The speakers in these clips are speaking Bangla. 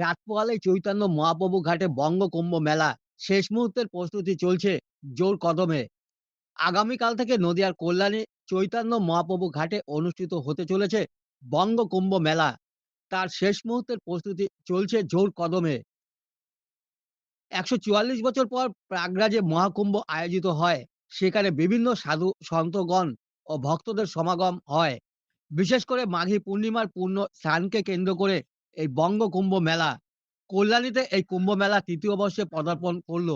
রাত চৈতন্য মহাপ্রভু ঘাটে বঙ্গ কুম্ভ মেলা। শেষ মুহূর্তের প্রস্তুতি চলছে জোর কদমে। আগামীকাল থেকে নদিয়ার কল্যাণী চৈতন্য মহাপ্রভু ঘাটে অনুষ্ঠিত হতে চলেছে বঙ্গ কুম্ভ মেলা। তার শেষ মুহূর্তের প্রস্তুতি চলছে জোর কদমে। একশো চুয়াল্লিশ বছর পর প্রাগরাজে মহাকুম্ভ আয়োজিত হয়। সেখানে বিভিন্ন সাধু, সন্তগণ ও ভক্তদের সমাগম হয়। বিশেষ করে মাঘী পূর্ণিমার পূর্ণ স্নানকে কেন্দ্র করে এই বঙ্গ কুম্ভ মেলা, কল্যাণীতে এই কুম্ভ মেলা তৃতীয় বর্ষে পদার্পণ করল।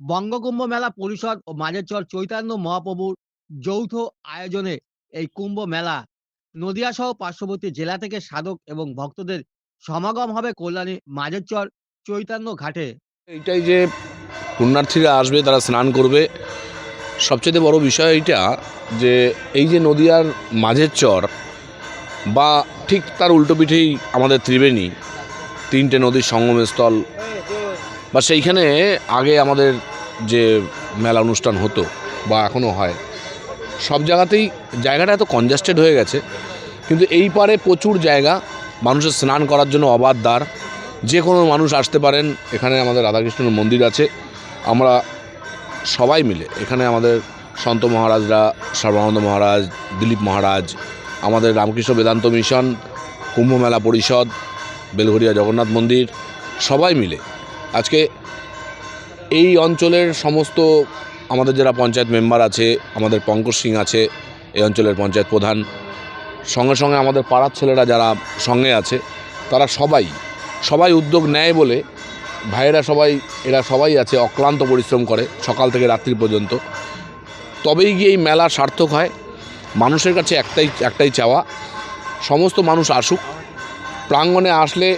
বঙ্গ কুম্ভ মেলা পরিষদ ও মাঝেরচর চৈতন্য মহাপ্রভুর যৌথ আয়োজনে এই কুম্ভ মেলা নদিয়া সহ পার্শ্ববর্তী জেলা থেকে সাধক এবং ভক্তদের সমাগম হবে কল্যাণী মাঝেরচর চৈতন্য ঘাটে। এইটাই যে পুণ্যার্থীরা আসবে, তারা স্নান করবে, সবচেয়ে বড় বিষয় এইটা যে এই যে নদিয়ার মাঝের চর বা ঠিক তার উল্টো পিঠেই আমাদের ত্রিবেণী, তিনটে নদীর সঙ্গমস্থল। বা সেইখানে আগে আমাদের যে মেলা অনুষ্ঠান হতো বা এখনও হয়, সব জায়গাতেই জায়গাটা এত কনজাস্টেড হয়ে গেছে। কিন্তু এই পারে প্রচুর জায়গা, মানুষের স্নান করার জন্য অবাধ দ্বার। যে কোনো মানুষ আসতে পারেন, এখানে আমাদের রাধাকৃষ্ণের মন্দির আছে। আমরা সবাই মিলে, এখানে আমাদের সন্ত মহারাজরা, সর্বানন্দ মহারাজ, দিলীপ মহারাজ আমাদের রামকৃষ্ণ বেদান্ত মিশন কুম্ভমেলা পরিষদ বেলঘরিয়া জগন্নাথ মন্দির, সবাই মিলে আজকে এই অঞ্চলের সমস্ত আমাদের যারা পঞ্চায়েত মেম্বার আছে, আমাদের পঙ্কজ সিং আছে, এই অঞ্চলের পঞ্চায়েত প্রধান, সঙ্গে সঙ্গে আমাদের পাড়ার ছেলেরা যারা সঙ্গে আছে, তারা সবাই সবাই উদ্যোগ নেয় বলে ভাইয়েরা সবাই, এরা সবাই আছে, অক্লান্ত পরিশ্রম করে সকাল থেকে রাত্রি পর্যন্ত। তবেই গিয়ে এই মেলা সার্থক হয়। মানুষের কাছে একটাই একটাই চাওয়া, সমস্ত মানুষ আসুক, প্রাঙ্গণে আসলে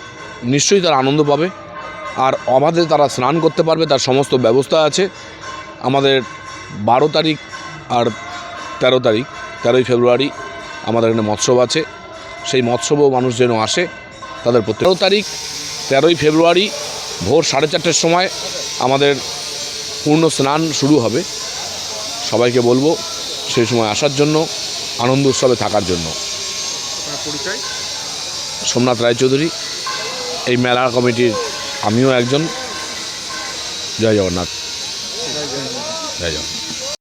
নিশ্চয়ই তারা আনন্দ পাবে, আর অবাধে তারা স্নান করতে পারবে, তার সমস্ত ব্যবস্থা আছে। আমাদের বারো তারিখ আর তেরো তারিখ, তেরোই ফেব্রুয়ারি আমাদের এখানে মৎসব আছে। সেই মৎসবও মানুষ যেন আসে, তাদের তেরো তারিখ, তেরোই ফেব্রুয়ারি ভোর সাড়ে চারটের সময় আমাদের পূর্ণ স্নান শুরু হবে। সবাইকে বলব সেই সময় আসার জন্য আনন্দ উৎসবে থাকার জন্য। পরিচয়? সোমনাথ রায়চৌধুরী এই মেলা কমিটির আমিও একজন। জয় জগন্নাথ। জয় জগন্নাথ।